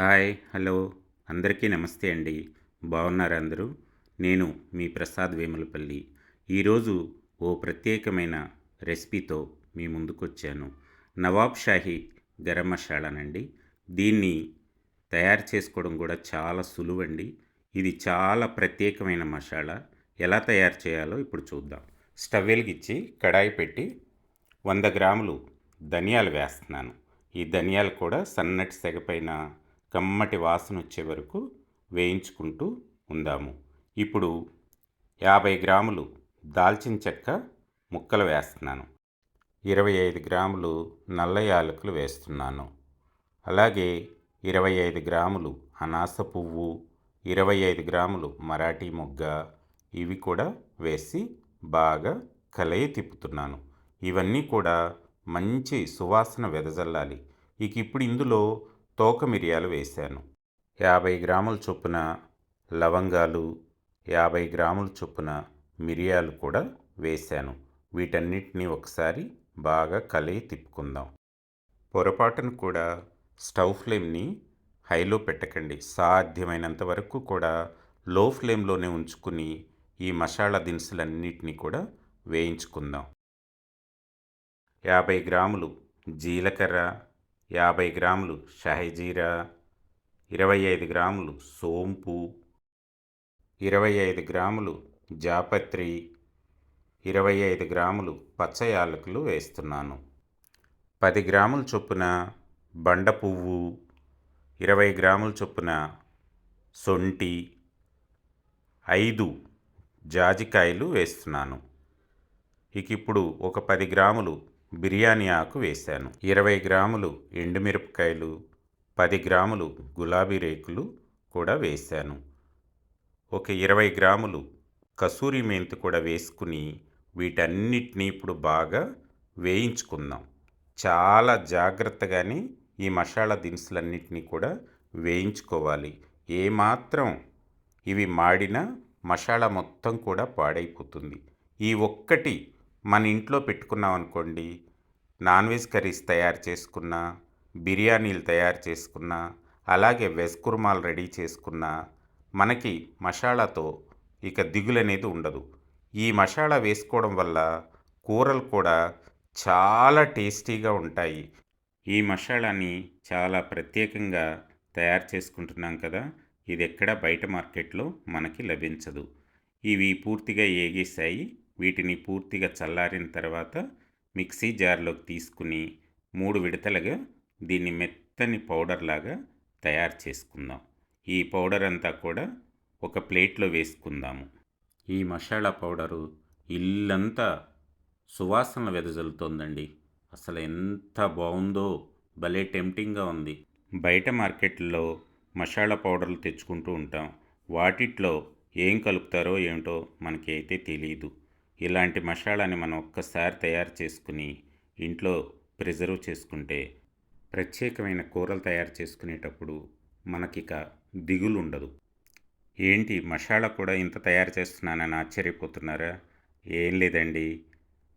Hi hello. అందరికీ నమస్తే అండి. బాగున్నారు అందరూ? నేను మీ ప్రసాద్ వేములపల్లి. ఈరోజు ఓ ప్రత్యేకమైన రెసిపీతో మీ ముందుకొచ్చాను. నవాబ్ షాహీ గరం మసాలానండి. దీన్ని తయారు చేసుకోవడం కూడా చాలా సులువండి. ఇది చాలా ప్రత్యేకమైన మసాలా. ఎలా తయారు చేయాలో ఇప్పుడు చూద్దాం. స్టవ్ వెలిగించి కడాయి పెట్టి వంద గ్రాములు ధనియాలు వేస్తున్నాను. ఈ ధనియాలు కూడా సన్నటి సెగపైన కమ్మటి వాసన వచ్చే వరకు వేయించుకుంటూ ఉందాము. ఇప్పుడు యాభై గ్రాములు దాల్చిన చెక్క ముక్కలు వేస్తున్నాను. ఇరవై ఐదు గ్రాములు నల్ల యాలకులు వేస్తున్నాను. అలాగే ఇరవై ఐదు గ్రాములు అనాస పువ్వు ఇరవై ఐదు గ్రాములు మరాఠీ మొగ్గ ఇవి కూడా వేసి బాగా కలయి తిప్పుతున్నాను. ఇవన్నీ కూడా మంచి సువాసన వెదజల్లాలి. ఇక ఇప్పుడు ఇందులో తోక మిరియాలు వేశాను. యాభై గ్రాముల చొప్పున లవంగాలు యాభై గ్రాముల చొప్పున మిరియాలు కూడా వేశాను. వీటన్నిటిని ఒకసారి బాగా కలిగి తిప్పుకుందాం. పొరపాటును కూడా స్టవ్ ఫ్లేమ్ని హైలో పెట్టకండి. సాధ్యమైనంత వరకు కూడా లో ఫ్లేమ్లోనే ఉంచుకుని ఈ మసాలా దినుసులన్నిటిని కూడా వేయించుకుందాం. యాభై గ్రాములు జీలకర్ర యాభై గ్రాములు షహజీరా ఇరవై ఐదు గ్రాములు సోంపు ఇరవై ఐదు గ్రాములు జాపత్రి ఇరవై ఐదు గ్రాములు పచ్చ యాలకులు వేస్తున్నాను. పది గ్రాముల చొప్పున బండ పువ్వు ఇరవై గ్రాముల చొప్పున సొంటి ఐదు జాజికాయలు వేస్తున్నాను. ఇక ఇప్పుడు ఒక పది గ్రాములు బిర్యానీ ఆకు వేశాను. ఇరవై గ్రాములు ఎండుమిరపకాయలు పది గ్రాములు గులాబీ రేకులు కూడా వేశాను. ఒక ఇరవై గ్రాములు కసూరి మెంతి కూడా వేసుకుని వీటన్నిటినీ ఇప్పుడు బాగా వేయించుకుందాం. చాలా జాగ్రత్తగానే ఈ మసాలా దినుసులన్నింటినీ కూడా వేయించుకోవాలి. ఏమాత్రం ఇవి మాడిన మసాలా మొత్తం కూడా పాడైపోతుంది. ఈ ఒక్కటి మన ఇంట్లో పెట్టుకున్నాం అనుకోండి నాన్ వెజ్ కర్రీస్ తయారు చేసుకున్న బిర్యానీలు తయారు చేసుకున్న అలాగే వెజ్ కుర్మాలు రెడీ చేసుకున్న మనకి మసాలాతో ఇక దిగులు అనేది ఉండదు. ఈ మసాలా వేసుకోవడం వల్ల కూరలు కూడా చాలా టేస్టీగా ఉంటాయి. ఈ మసాలాని చాలా ప్రత్యేకంగా తయారు చేసుకుంటున్నాం కదా ఇది ఎక్కడ బయట మార్కెట్లో మనకి లభించదు. ఇవి పూర్తిగా ఏగేసాయి వీటిని పూర్తిగా చల్లారిన తర్వాత మిక్సీ జార్లోకి తీసుకుని మూడు విడతలుగా దీన్ని మెత్తని పౌడర్ లాగా తయారు చేసుకుందాం. ఈ పౌడర్ అంతా కూడా ఒక ప్లేట్లో వేసుకుందాము. ఈ మసాలా పౌడరు ఇల్లంతా సువాసన వెదజల్లుతోందండి. అసలు ఎంత బాగుందో భలే టెంప్టింగ్గా ఉంది. బయట మార్కెట్లో మసాలా పౌడర్లు తెచ్చుకుంటూ ఉంటాం. వాటిట్లో ఏం కలుపుతారో ఏమిటో మనకి అయితే తెలియదు ఇలాంటి మసాలాని మనం ఒక్కసారి తయారు చేసుకుని ఇంట్లో ప్రిజర్వ్ చేసుకుంటే ప్రత్యేకమైన కూరలు తయారు చేసుకునేటప్పుడు మనకిక దిగులు ఉండదు ఏంటి మసాలా కూడా ఇంత తయారు చేస్తున్నానని ఆశ్చర్యపోతున్నారా? ఏం లేదండి.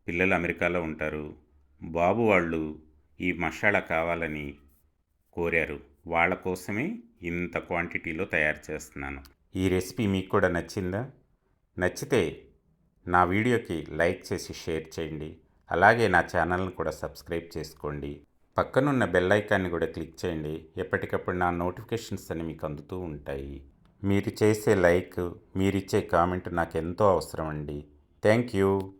పిల్లలు అమెరికాలో ఉంటారు. బాబు వాళ్ళు ఈ మసాలా కావాలని కోరారు. వాళ్ళ కోసమే ఇంత క్వాంటిటీలో తయారు చేస్తున్నాను. ఈ రెసిపీ మీకు కూడా నచ్చిందా? నచ్చితే నా వీడియోకి లైక్ చేసి షేర్ చేయండి. అలాగే నా ఛానల్ని కూడా సబ్స్క్రైబ్ చేసుకోండి. పక్కనున్న బెల్ ఐకాన్ని కూడా క్లిక్ చేయండి. ఎప్పటికప్పుడు నా నోటిఫికేషన్స్ అని మీకు అందుతూ ఉంటాయి. మీరు చేసే లైక్ మీరిచ్చే కామెంట్ నాకు ఎంతో అవసరం అండి. Thank you.